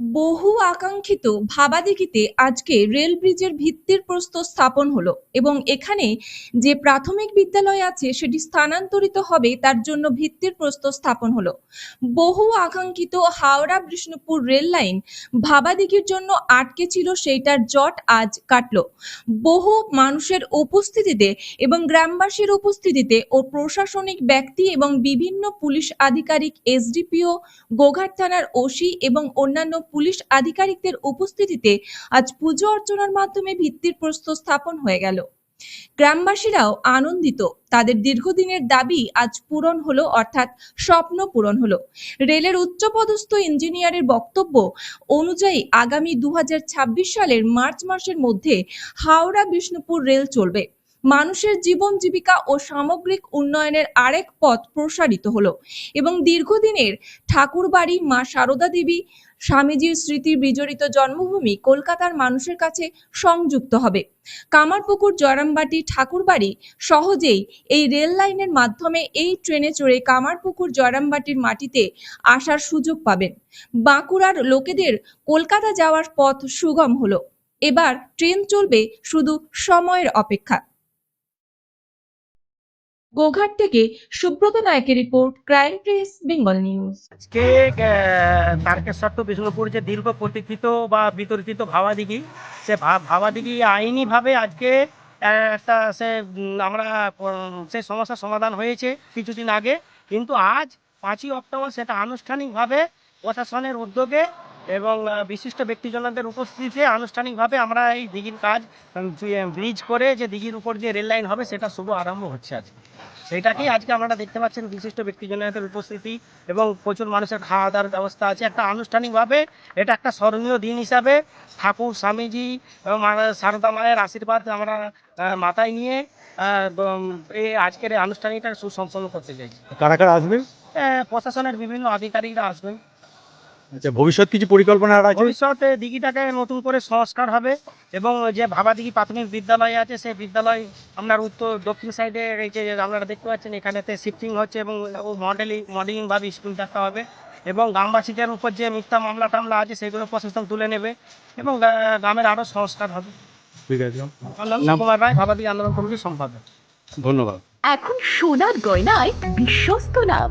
বহু আকাঙ্ক্ষিত ভাবাদিঘিতে আজকে রেল ব্রিজের ভিত্তির প্রস্তর স্থাপন হলো এবং এখানে যে প্রাথমিক বিদ্যালয় আছে সেটি স্থানান্তরিত হবে তার জন্য ভিত্তির প্রস্তর স্থাপন হলো। বহু আকাঙ্ক্ষিত হাওড়া বিষ্ণুপুর রেল লাইন ভাবাদিঘির জন্য আটকে ছিল সেইটার জট আজ কাটলো। বহু মানুষের উপস্থিতিতে এবং গ্রামবাসীর উপস্থিতিতে ও প্রশাসনিক ব্যক্তি এবং বিভিন্ন পুলিশ আধিকারিক, এসডিপিও, গোঘাট থানার ওসি এবং অন্যান্য পুলিশ আধিকারিকদের উপস্থিতিতে আজ পুজো অর্চনার মাধ্যমে ভিত্তির প্রস্তর স্থাপন হয়ে গেল। গ্রামবাসীরাও আনন্দিত। তাদের দীর্ঘদিনের দাবি আজ পূরণ হলো, অর্থাৎ স্বপ্ন পূরণ হলো। রেলের উচ্চপদস্থ ইঞ্জিনিয়ারের বক্তব্য অনুযায়ী আগামী দু হাজার ছাব্বিশ সালের মার্চ মাসের মধ্যে হাওড়া বিষ্ণুপুর রেল চলবে। মানুষের জীবন জীবিকা ও সামগ্রিক উন্নয়নের আরেক পথ প্রসারিত হলো এবং দীর্ঘদিনের ঠাকুরবাড়ি মা সারদা দেবী স্বামীজির স্মৃতি বিজড়িত জন্মভূমি কলকাতার মানুষের কাছে সংযুক্ত হবে। কামারপুকুর, জয়রামবাটি, ঠাকুরবাড়ি সহজেই এই রেল লাইনের মাধ্যমে এই ট্রেনে চড়ে কামারপুকুর, জয়রামবাটির মাটিতে আসার সুযোগ পাবেন। বাঁকুড়ার লোকেদের কলকাতা যাওয়ার পথ সুগম হলো। এবার ট্রেন চলবে শুধু সময়ের অপেক্ষা। গোঘাট থেকে সুব্রত নায়কের report crime press, Bengal news. আজকে তারকেশ্বর তো বিষ্ণুপুর যে দীর্ঘ প্রতীক্ষিত বা বিতর্কিত ভাবাদিঘি, সে ভাবাদিঘি আইনিভাবে আজকে একটা সে আমরা সে সমস্যার সমাধান হয়েছে কিছুদিন আগে। কিন্তু আজ পাঁচই অক্টোবর সেটা আনুষ্ঠানিকভাবে প্রশাসনের উদ্যোগে এবং বিশিষ্ট ব্যক্তিজনদের উপস্থিতিতে আনুষ্ঠানিকভাবে আমরা এই দিঘির কাজ ব্রিজ করে যে দিঘির উপর যে রেল লাইন হবে সেটা শুভ আরম্ভ হচ্ছে আজকে সেটাকেই আজকে আপনারা দেখতে পাচ্ছেন বিশিষ্ট ব্যক্তিজনদের উপস্থিতি এবং প্রচুর মানুষের খাওয়া দাওয়ার ব্যবস্থা আছে। একটা আনুষ্ঠানিকভাবে এটা একটা স্মরণীয় দিন হিসাবে ঠাকুর স্বামীজি এবং সারদা মায়ের আশীর্বাদ আমরা মাথায় নিয়ে এই আজকের এই আনুষ্ঠানিকটা সুসম্পন্ন করতে চাইছি। কারা কারা আসবেন? প্রশাসনের বিভিন্ন আধিকারিকরা আসবেন। আচ্ছা ভবিষ্যৎ কিছু পরিকল্পনা আর আছে? ভবিষ্যতে দিঘিটাকে নতুন করে সংস্কার হবে এবং যে ভাবাদিঘি প্রাথমিক বিদ্যালয় আছে সেই বিদ্যালয় আপনার উত্তর দক্ষিণ সাইডে এই যে আপনারা দেখতে পাচ্ছেন এখানেতে শিফটিং হচ্ছে এবং মডেলিং মডেলিং ভাবে স্কুল দেখা হবে এবং গ্রামবাসীদের উপর যে মিথ্যা মামলা টামলা আছে সেগুলো প্রশাসন তুলে নেবে এবং গ্রামের আরও সংস্কার হবে। ঠিক আছে? সুকুমার রায় ভাবাদিঘি আন্দোলন কমিটির সম্পাদক। ধন্যবাদ। এখন সোনার গয়নায় বিশ্বস্ত নাম।